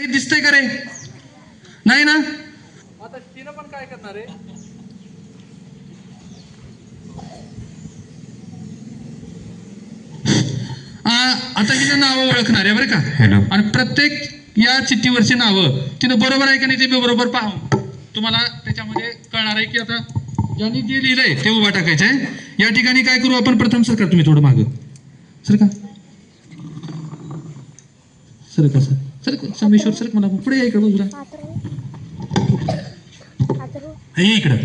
हे दिसतंय का रे? नाही ना? आता तिनं पण काय करणार आहे? आ, आता हिचं नावं ओळखणार आहे बरं का? हॅलो आणि प्रत्येक या चिठ्ठीवरची नावं तिनं बरोबर आहे का नाही ते मी बरोबर पाहू तुम्हाला त्याच्यामध्ये कळणार आहे की आता ज्यांनी जे लिहिलंय ते उभा टाकायचं आहे. या ठिकाणी काय करू आपण? प्रथम सर का तुम्ही थोडं मागं. सर का? सर का सर? सर का समेश्वर सर मला. पुढे या इकडं बाजूला हे इकडं.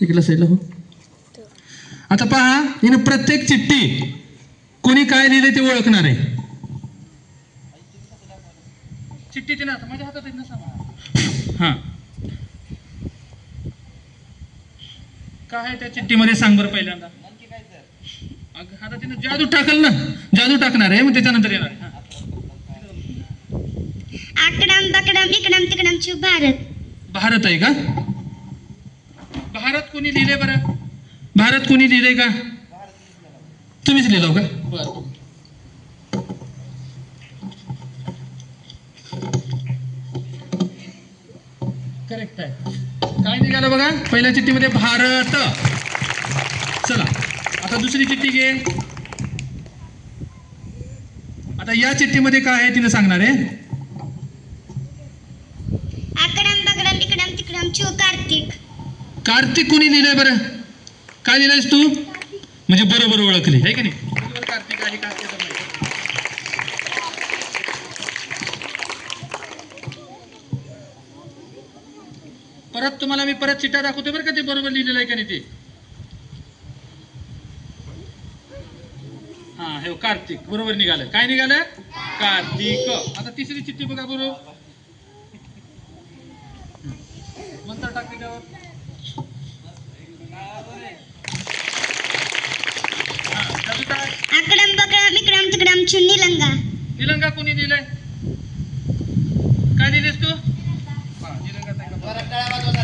इकडल्या साईडला हो. आता पहा हिनं प्रत्येक चिठ्ठी कोणी काय लिहिलंय ते ओळखणार आहे. चिठ्ठी ते ना आता माझ्या हातात ना हा. काय आहे त्या चिठ्ठीमध्ये? सांग बरं पहिल्यांदा. अगं, आता तिनं जादू टाकल ना. जादू टाकणार आहे मग त्याच्यानंतर येणार आहे. आकडम बकडम इकडम तिकडम छु भारत. भारत आहे का? भारत कोणी लिहिले बरं? भारत कोणी लिहिले का? तुम्हीच लिहिलं का? बरं करेक्ट आहे. काय निघालं बघा? पहिल्या चिठ्ठीमध्ये भारत. चला आता दुसरी चिठ्ठी घे. आता या चिठ्ठीमध्ये काय आहे तिने सांगणार आहे आकडम बकडम इकडम हो कार्तिक. कार्तिक कोणी लिहिलंय बरं? काय लिहिलंयस तू? म्हणजे बरोबर ओळखली आहे की नाही? कार्तिक आहे परत तुम्हाला मी परत चिठ्ठ्या दाखवते बरं का ते बरोबर लिहिलेलं आहे का नाही ते? हा हे हो, कार्तिक. बरोबर निघालं. काय निघालं? कार्तिक. आता तिसरी चिठ्ठी बघा बरोबर हा, जादू काय? आकडम बकडम तिकडम निलंगा निलंगा कोणी दिलंय? काय दिलेस तू? हा, निलंगाचा आहे का?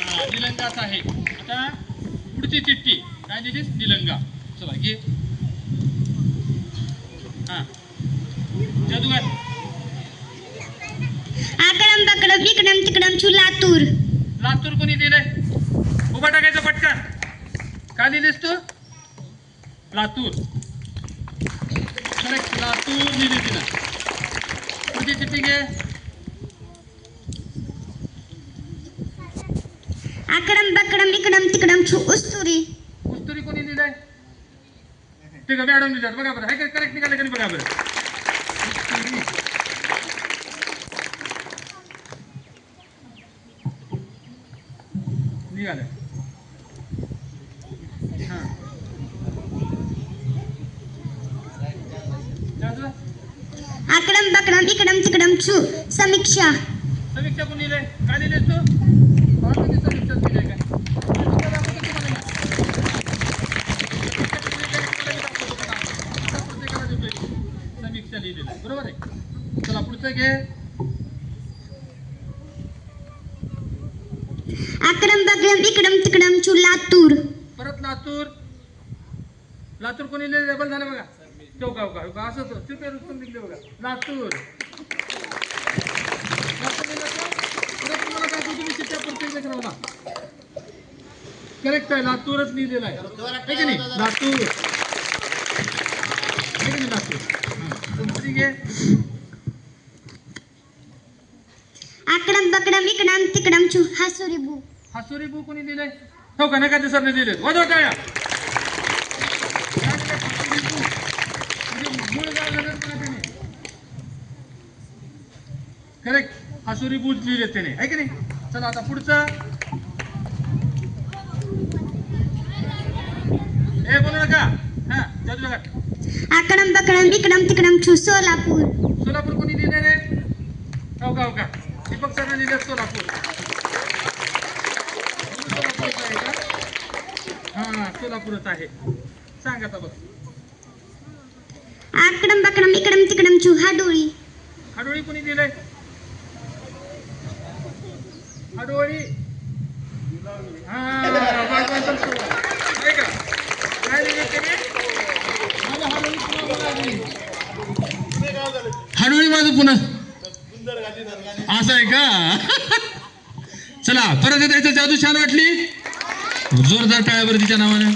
हा, निलंगाच आहे. आता पुढची चिठ्ठी. काय दिलीस? निलंगा. चला घे हा जादूगार आकडम बकडम इकडम तिकडम छु लातूर लातूर कोणी दिलंय उभा टाकायचं पटकन. काय दिलीस तू? लातूर. करेक्ट लातूर लिहिली तिला पुढची चिठ्ठी घे आकडम बकडम इकडम तिकडम उस्तुरी। पुस्तुरी कोणी लिहिलंय? ठीक आहे मॅडम लिहिल्यात बघा बरं. आहे करेक्ट निघालं का नाही बघा बरं उस्तुरी. निघालं. हां? आकडम बकडम इकडम तिकडम छु समीक्षा. समीक्षा कोणी लिहिलंय काय लिहिलेस तू? समीक्षा लिहिलंय काय? लिहिलेलं बरोबर आहे? चला पुढचं घे. आकडम बकडम इकडम तिकडम छु लातूर. परत लातूर. लातूर कोणी लिहिलं डबल झालं बघा. चौका उका असं होतं चिपे रुस्तम लिहिले बघा. लातूर. करेक्ट आहे. लातूरच लिहिलेलं आहे. नाही? लातूर. लातूर? आकडम बकडम इकडम तिकडम छु हासुरी बू. हासुरी बू कोणी लिहिलंय हो का? नका सरने लिहिलेत वाजवा टाळ्या. करेक्ट हासुरी बूज लिहिले त्याने. आहे की नाही? चला आता पुढचं. ए बोलू नका. हा जादू नका आकडम बकडम इकडम तिकडम छु सोलापूर. सोलापूर कोणी लिहिले रे हो का हो का. दीपक सोलापूरच आहे का? हा सोलापूरच आहे. सांग आता बघ. आकडम बकडम इकडम तिकडम छु हाडोळी कोणी दिलंय? हा माझं पुन्हा. असं आहे का? चला परत एकदा जादू छान वाटली. जोरदार टाळ्यावर तिच्या नावानं.